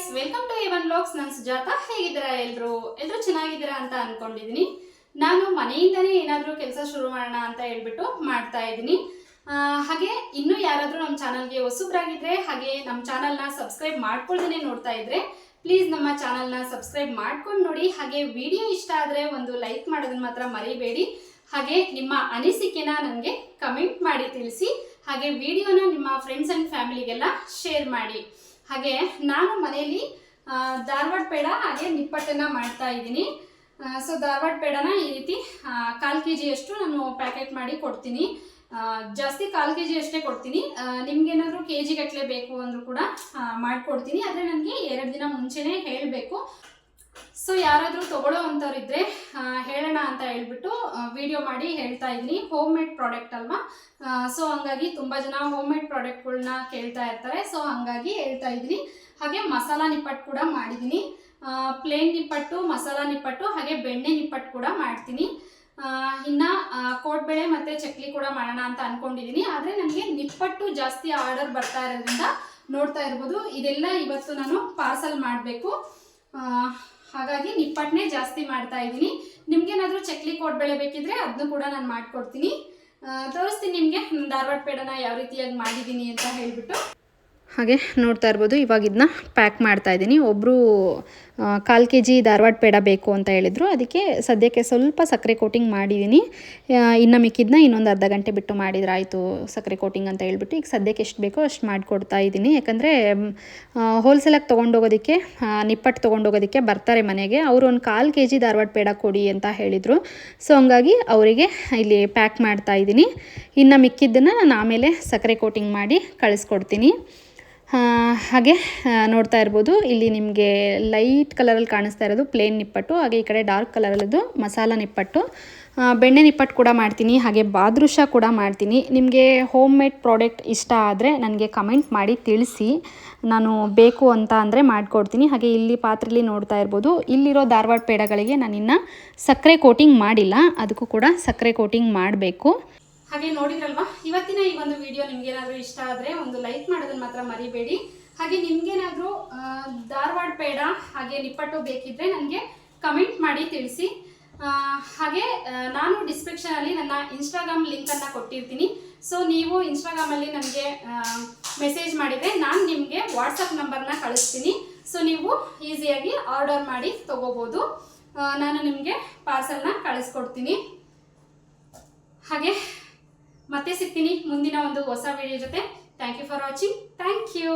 Guys welcome to one blogs ನಾನು ಸುಜಾತ. ಹೇಗಿದ್ದೀರಾ ಎಲ್ಲರೂ ಎಲ್ಲರೂ ಚೆನ್ನಾಗಿದ್ದೀರಾ ಅಂತ ಅಂದ್ಕೊಂಡಿದ್ದೀನಿ ನಾನು ಮನೆಯಿಂದನೇ ಏನಾದರೂ ಕೆಲಸ ಶುರು ಮಾಡೋಣ ಅಂತ ಹೇಳ್ಬಿಟ್ಟು ಮಾಡ್ತಾ ಇದ್ದೀನಿ ಹಾಗೆ ಇನ್ನೂ ಯಾರಾದರೂ ನಮ್ಮ ಚಾನಲ್ಗೆ ಹೊಸಬ್ರಾಗಿದ್ರೆ, ಹಾಗೆ ನಮ್ಮ ಚಾನಲ್ನ ಸಬ್ಸ್ಕ್ರೈಬ್ ಮಾಡ್ಕೊಳ್ದೇ ನೋಡ್ತಾ ಇದ್ರೆ ಪ್ಲೀಸ್ ನಮ್ಮ ಚಾನಲ್ನ ಸಬ್ಸ್ಕ್ರೈಬ್ ಮಾಡ್ಕೊಂಡು ನೋಡಿ, ಹಾಗೆ ವಿಡಿಯೋ ಇಷ್ಟ ಆದರೆ ಒಂದು ಲೈಕ್ ಮಾಡೋದನ್ನ ಮಾತ್ರ ಮರಿಬೇಡಿ. ಹಾಗೆ ನಿಮ್ಮ ಅನಿಸಿಕೆನ ನನಗೆ ಕಮೆಂಟ್ ಮಾಡಿ ತಿಳಿಸಿ, ಹಾಗೆ ವಿಡಿಯೋನ ನಿಮ್ಮ ಫ್ರೆಂಡ್ಸ್ ಆ್ಯಂಡ್ ಫ್ಯಾಮಿಲಿಗೆಲ್ಲ ಶೇರ್ ಮಾಡಿ. ಹಾಗೆ ನಾನು ಮನೆಯಲ್ಲಿ ಧಾರವಾಡ ಪೇಡ ಹಾಗೆ ನಿಪ್ಪಟ್ಟನ್ನು ಮಾಡ್ತಾ ಇದ್ದೀನಿ. ಸೊ ಧಾರವಾಡ ಪೇಡನ ಈ ರೀತಿ ಕಾಲು ಕೆ ಜಿಯಷ್ಟು ನಾನು ಪ್ಯಾಕೆಟ್ ಮಾಡಿ ಕೊಡ್ತೀನಿ. ಜಾಸ್ತಿ ಕಾಲು ಕೆ ಜಿ ಅಷ್ಟೇ ಕೊಡ್ತೀನಿ ನಿಮ್ಗೇನಾದರೂ ಕೆ ಜಿ ಗಟ್ಟಲೆ ಬೇಕು ಅಂದರೂ ಕೂಡ ಮಾಡಿಕೊಡ್ತೀನಿ. ಆದರೆ ನನಗೆ ಎರಡು ದಿನ ಮುಂಚೆನೇ ಹೇಳಬೇಕು. ಸೊ ಯಾರಾದರೂ ತಗೊಳ್ಳೋ ಅಂಥವ್ರು ಇದ್ದರೆ ಹೇಳೋಣ ಅಂತ ಹೇಳ್ಬಿಟ್ಟು ವಿಡಿಯೋ ಮಾಡಿ ಹೇಳ್ತಾ ಇದ್ದೀನಿ. ಹೋಮ್ ಮೇಡ್ ಪ್ರಾಡಕ್ಟ್ ಅಲ್ವಾ ಸೊ ಹಂಗಾಗಿ ತುಂಬ ಜನ ಹೋಮ್ ಮೇಡ್ ಪ್ರಾಡಕ್ಟ್ಗಳನ್ನ ಕೇಳ್ತಾ ಇರ್ತಾರೆ. ಸೊ ಹಂಗಾಗಿ ಹೇಳ್ತಾ ಇದ್ದೀನಿ. ಹಾಗೆ ಮಸಾಲ ನಿಪ್ಪಟ್ಟು ಕೂಡ ಮಾಡಿದ್ದೀನಿ. ಪ್ಲೇನ್ ನಿಪ್ಪಟ್ಟು, ಮಸಾಲ ನಿಪ್ಪಟ್ಟು, ಹಾಗೆ ಬೆಣ್ಣೆ ನಿಪ್ಪಟ್ಟು ಕೂಡ ಮಾಡ್ತೀನಿ. ಇನ್ನು ಕೋಡ್ಬೇಳೆ ಮತ್ತೆ ಚಕ್ಲಿ ಕೂಡ ಮಾಡೋಣ ಅಂತ ಅಂದ್ಕೊಂಡಿದ್ದೀನಿ ಆದರೆ ನನಗೆ ನಿಪ್ಪಟ್ಟು ಜಾಸ್ತಿ ಆರ್ಡರ್ ಬರ್ತಾ ಇರೋದ್ರಿಂದ ನೋಡ್ತಾ ಇರ್ಬೋದು. ಇದೆಲ್ಲ ಇವತ್ತು ನಾನು ಪಾರ್ಸಲ್ ಮಾಡಬೇಕು. ಹಾಗಾಗಿ ನಿಪ್ಪಟ್ಟನ್ನೇ ಜಾಸ್ತಿ ಮಾಡ್ತಾ ಇದ್ದೀನಿ. ನಿಮ್ಗೇನಾದರೂ ಚಕ್ಲಿ ಕೋಡ್ಬೇಳೆ ಬೇಕಿದ್ರೆ ಅದನ್ನು ಕೂಡ ನಾನು ಮಾಡ್ಕೊಡ್ತೀನಿ. ತೋರಿಸ್ತೀನಿ ನಿಮಗೆ ಧಾರವಾಡ ಪೇಡನ ಯಾವ ರೀತಿಯಾಗಿ ಮಾಡಿದ್ದೀನಿ ಅಂತ ಹೇಳ್ಬಿಟ್ಟು. ಹಾಗೆ ನೋಡ್ತಾ ಇರ್ಬೋದು, ಇವಾಗ ಇದನ್ನ ಪ್ಯಾಕ್ ಮಾಡ್ತಾ ಇದ್ದೀನಿ. ಒಬ್ಬರು ಕಾಲು ಕೆ ಜಿ ಧಾರವಾಡ ಪೇಡ ಬೇಕು ಅಂತ ಹೇಳಿದರು. ಅದಕ್ಕೆ ಸದ್ಯಕ್ಕೆ ಸ್ವಲ್ಪ ಸಕ್ಕರೆ ಕೋಟಿಂಗ್ ಮಾಡಿದ್ದೀನಿ ಇನ್ನು ಮಿಕ್ಕಿದ್ನ ಇನ್ನೊಂದು ಅರ್ಧ ಗಂಟೆ ಬಿಟ್ಟು ಮಾಡಿದ್ರೆ ಆಯಿತು ಸಕ್ಕರೆ ಕೋಟಿಂಗ್ ಅಂತ ಹೇಳ್ಬಿಟ್ಟು. ಈಗ ಸದ್ಯಕ್ಕೆ ಎಷ್ಟು ಬೇಕೋ ಅಷ್ಟು ಮಾಡಿಕೊಡ್ತಾ ಇದ್ದೀನಿ ಯಾಕಂದರೆ ಹೋಲ್ಸೇಲಾಗಿ ತೊಗೊಂಡೋಗೋದಕ್ಕೆ ನಿಪ್ಪಟ್ಟು ತೊಗೊಂಡೋಗೋದಕ್ಕೆ ಬರ್ತಾರೆ ಮನೆಗೆ. ಅವರು ಒಂದು ಕಾಲು ಕೆ ಜಿ ಧಾರವಾಡ ಪೇಡ ಕೊಡಿ ಅಂತ ಹೇಳಿದರು. ಸೊ ಹಂಗಾಗಿ ಅವರಿಗೆ ಇಲ್ಲಿ ಪ್ಯಾಕ್ ಮಾಡ್ತಾ ಇದ್ದೀನಿ ಇನ್ನು ಮಿಕ್ಕಿದ್ದನ್ನು ನಾನು ಆಮೇಲೆ ಸಕ್ಕರೆ ಕೋಟಿಂಗ್ ಮಾಡಿ ಕಳಿಸ್ಕೊಡ್ತೀನಿ. ಹಾಗೆ ನೋಡ್ತಾ ಇರ್ಬೋದು. ಇಲ್ಲಿ ನಿಮಗೆ ಲೈಟ್ ಕಲರಲ್ಲಿ ಕಾಣಿಸ್ತಾ ಇರೋದು ಪ್ಲೇನ್ ನಿಪ್ಪಟ್ಟು, ಹಾಗೆ ಈ ಕಡೆ ಡಾರ್ಕ್ ಕಲರಲ್ಲದು ಮಸಾಲ ನಿಪ್ಪಟ್ಟು. ಬೆಣ್ಣೆ ನಿಪ್ಪಟ್ಟು ಕೂಡ ಮಾಡ್ತೀನಿ, ಹಾಗೆ ಬಾದೃಶ ಕೂಡ ಮಾಡ್ತೀನಿ. ನಿಮಗೆ ಹೋಮ್ ಮೇಡ್ ಪ್ರಾಡಕ್ಟ್ ಇಷ್ಟ ಆದರೆ ನನಗೆ ಕಮೆಂಟ್ ಮಾಡಿ ತಿಳಿಸಿ. ನಾನು ಬೇಕು ಅಂತ ಅಂದರೆ ಮಾಡಿಕೊಡ್ತೀನಿ. ಹಾಗೆ ಇಲ್ಲಿ ಪಾತ್ರೆಯಲ್ಲಿ ನೋಡ್ತಾ ಇರ್ಬೋದು. ಇಲ್ಲಿರೋ ಧಾರವಾಡ ಪೇಡಗಳಿಗೆ ನಾನಿನ್ನು ಸಕ್ಕರೆ ಕೋಟಿಂಗ್ ಮಾಡಿಲ್ಲ. ಅದಕ್ಕೂ ಕೂಡ ಸಕ್ಕರೆ ಕೋಟಿಂಗ್ ಮಾಡಬೇಕು. ಹಾಗೆ ನೋಡಿದ್ರಲ್ವಾ? ಇವತ್ತಿನ ಈ ಒಂದು ವಿಡಿಯೋ ನಿಮ್ಗೇನಾದ್ರೂ ಇಷ್ಟ ಆದರೆ ಒಂದು ಲೈಕ್ ಮಾಡೋದನ್ನ ಮಾತ್ರ ಮರಿಬೇಡಿ. ಹಾಗೆ ನಿಮ್ಗೇನಾದ್ರೂ ಧಾರವಾಡ ಪೇಡ ಹಾಗೆ ನಿಪ್ಪಟ್ಟು ಬೇಕಿದ್ರೆ ನನಗೆ ಕಮೆಂಟ್ ಮಾಡಿ ತಿಳಿಸಿ. ಹಾಗೆ ನಾನು ನಾನು ಡಿಸ್ಕ್ರಿಪ್ಷನಲ್ಲಿ ನನ್ನ ಇನ್ಸ್ಟಾಗ್ರಾಮ್ ಲಿಂಕನ್ನು ಕೊಟ್ಟಿರ್ತೀನಿ. ಸೊ ನೀವು ಇನ್ಸ್ಟಾಗ್ರಾಮಲ್ಲಿ ನನಗೆ ಮೆಸೇಜ್ ಮಾಡಿದರೆ ನಾನು ನಿಮಗೆ ವಾಟ್ಸಪ್ ನಂಬರ್ನ ಕಳಿಸ್ತೀನಿ. ಸೊ ನೀವು ಈಸಿಯಾಗಿ ಆರ್ಡರ್ ಮಾಡಿ ತಗೋಬಹುದು ನಾನು ನಿಮಗೆ ಪಾರ್ಸಲ್ನ ಕಳಿಸ್ಕೊಡ್ತೀನಿ. ಹಾಗೆ ಮತ್ತೆ ಸಿಗ್ತೀನಿ ಮುಂದಿನ ಒಂದು ಹೊಸ ವಿಡಿಯೋ ಜೊತೆ. Thank you for watching thank you